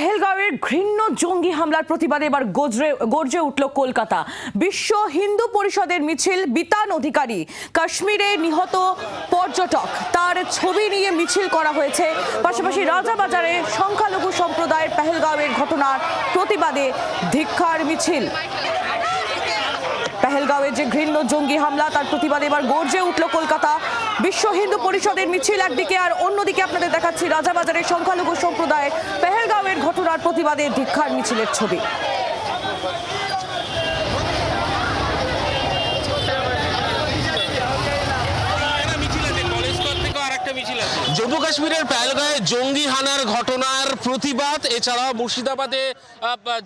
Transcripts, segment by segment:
পেহেলগাঁওয়ের ঘৃণ্য জঙ্গি হামলার প্রতিবাদে এবার গজরে, গর্জে উঠল কলকাতা। বিশ্ব হিন্দু পরিষদের মিছিল, বিতান অধিকারী, কাশ্মীরে নিহত পর্যটক। তার ছবি নিয়ে মিছিল করা হয়েছে। পাশাপাশি রাজাবাজারে সংখ্যালঘু সম্প্রদায়ের পেহেলগাঁওয়ের ঘটনার প্রতিবাদে ধিক্ষার মিছিল। পেহেলগাঁওয়ের যে ঘৃণ্য জঙ্গি হামলা, তার প্রতিবাদে এবার গর্জে উঠল কলকাতা। বিশ্ব হিন্দু পরিষদের মিছিল একদিকে, আর অন্যদিকে আপনাদের দেখাচ্ছি রাজাবাজারের সংখ্যালঘু সম্প্রদায়ের পেহেলগাঁওয়ের ঘটনার প্রতিবাদে ধিক্ষার মিছিলের ছবি। মিছিল আছে। জম্মু কাশ্মীরের পেহেলগাঁয়ে জঙ্গি হানার ঘটনার প্রতিবাদ, এছাড়াও মুর্শিদাবাদে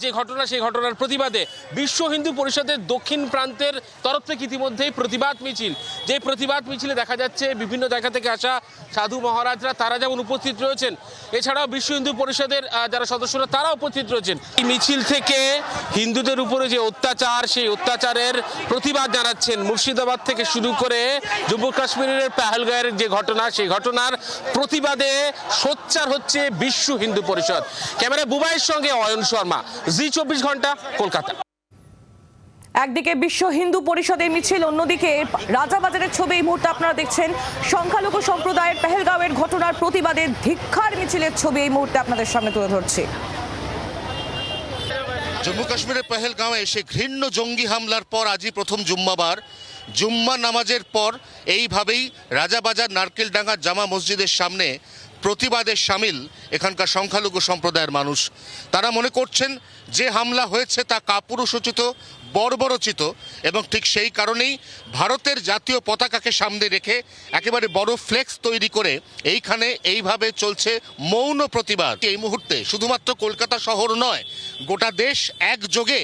যে ঘটনা, সেই ঘটনার প্রতিবাদে বিশ্ব হিন্দু পরিষদের দক্ষিণ প্রান্তের তরফ থেকে ইতিমধ্যেই প্রতিবাদ মিছিল। যে প্রতিবাদ মিছিলে দেখা যাচ্ছে, বিভিন্ন জায়গা থেকে আসা সাধু মহারাজরা, তারা যেমন উপস্থিত রয়েছেন, এছাড়াও বিশ্ব হিন্দু পরিষদের যারা সদস্যরা তারা উপস্থিত রয়েছেন। এই মিছিল থেকে হিন্দুদের উপরে যে অত্যাচার, সেই অত্যাচারের প্রতিবাদ জানাচ্ছেন মুর্শিদাবাদ থেকে শুরু করে জম্মু কাশ্মীরের পেহেলগাঁয়ের যে ঘটনা, সেই ঘটনার প্রতিবাদে সোচ্চার হচ্ছে বিশ্ব হিন্দু পরিষদ। ক্যামেরা বুবাইয়ের সঙ্গে অয়ন শর্মা, জি চব্বিশ ঘণ্টা, কলকাতা। একদিকে বিশ্ব হিন্দু পরিষদের মিছিল, অন্যদিকে রাজাবাজারের ছবি। এই মুহূর্তে আপনারা দেখছেন সংখ্যালঘু সম্প্রদায়ের পেহেলগাঁওয়ের ঘটনার প্রতিবাদে ধিক্ষার মিছিলের ছবি এই মুহূর্তে আপনাদের সামনে তুলে ধরছি। জম্মু কাশ্মীরের পেহেলগাঁওয়ে এসে ঘৃণ্য জঙ্গি হামলার পর আজই প্রথম জুম্মাবার। জুম্মা নামাজের পর এইভাবেই রাজাবাজার নারকেলডাঙ্গা জামা মসজিদের সামনে প্রতিবাদের সামিল এখানকার সংখ্যালঘু সম্প্রদায়ের মানুষ। তারা মনে করছেন যে হামলা হয়েছে তা কাপুরুষোচিত বর্বরচিত এবং ঠিক সেই কারণেই ভারতের জাতীয় পতাকাকে সামনে রেখে একেবারে বড় ফ্লেক্স তৈরি করে এইখানে এইভাবে চলছে মৌন প্রতিবাদ। এই মুহূর্তে শুধুমাত্র কলকাতা শহর নয়, গোটা দেশ একযোগে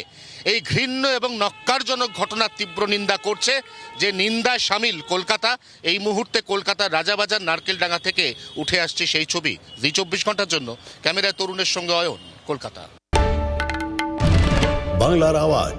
এই ঘৃণ্য এবং নক্কারজনক ঘটনার তীব্র নিন্দা করছে যে নিন্দায় সামিল কলকাতা। এই মুহূর্তে কলকাতার রাজাবাজার নারকেলডাঙ্গা থেকে উঠে আসছে সেই ছবি। জি চব্বিশ ঘণ্টার জন্য। ক্যামেরায় তরুণের সঙ্গে অয়ন, কলকাতা। বাংলার আওয়াজ